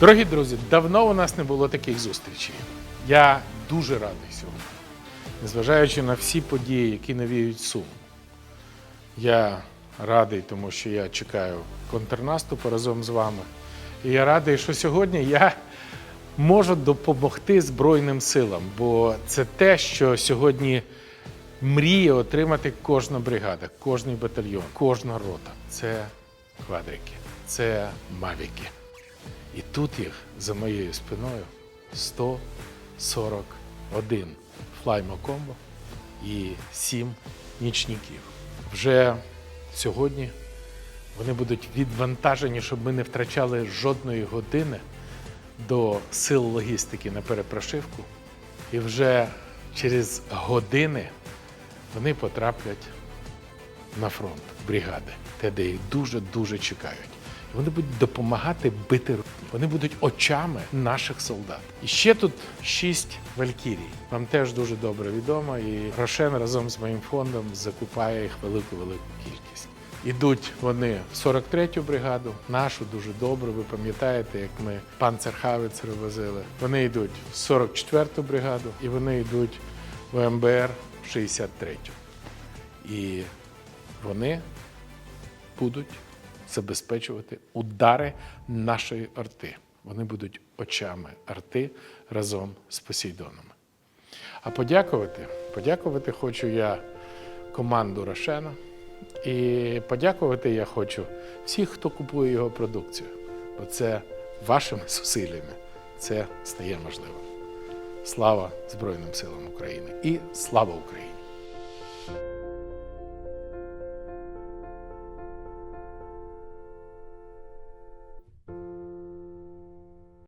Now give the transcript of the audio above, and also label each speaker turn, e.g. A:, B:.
A: Дорогі друзі, давно у нас не було таких зустрічей. Я дуже радий сьогодні, незважаючи на всі події, які навіють сум. Я радий, тому що я чекаю контрнаступу разом з вами. І я радий, що сьогодні я можу допомогти Збройним силам, бо це те, що сьогодні мріє отримати кожна бригада, кожний батальйон, кожна рота. Це квадрики, це мавіки. І тут їх за моєю спиною 141 флаймо комбо і 7 нічників. Вже сьогодні вони будуть відвантажені, щоб ми не втрачали жодної години до сил логістики на перепрошивку. І вже через години вони потраплять на фронт бригади, де їх дуже-дуже чекають. Вони будуть допомагати бити Вони будуть очами наших солдат. І ще тут шість валькірій. Вам теж дуже добре відомо. І Рошен разом з моїм фондом закупає їх велику-велику кількість. Ідуть вони в 43-ю бригаду, нашу дуже добру. Ви пам'ятаєте, як ми панцерхавицер возили. Вони йдуть в 44-ту бригаду і вони йдуть в МБР 63-ю. І вони будуть забезпечувати удари нашої арти. Вони будуть очами арти разом з Посейдоном. А подякувати, подякувати хочу я команду Рошена. І подякувати я хочу всіх, хто купує його продукцію. Бо це вашими зусиллями це стає можливим. Слава Збройним силам України і слава Україні!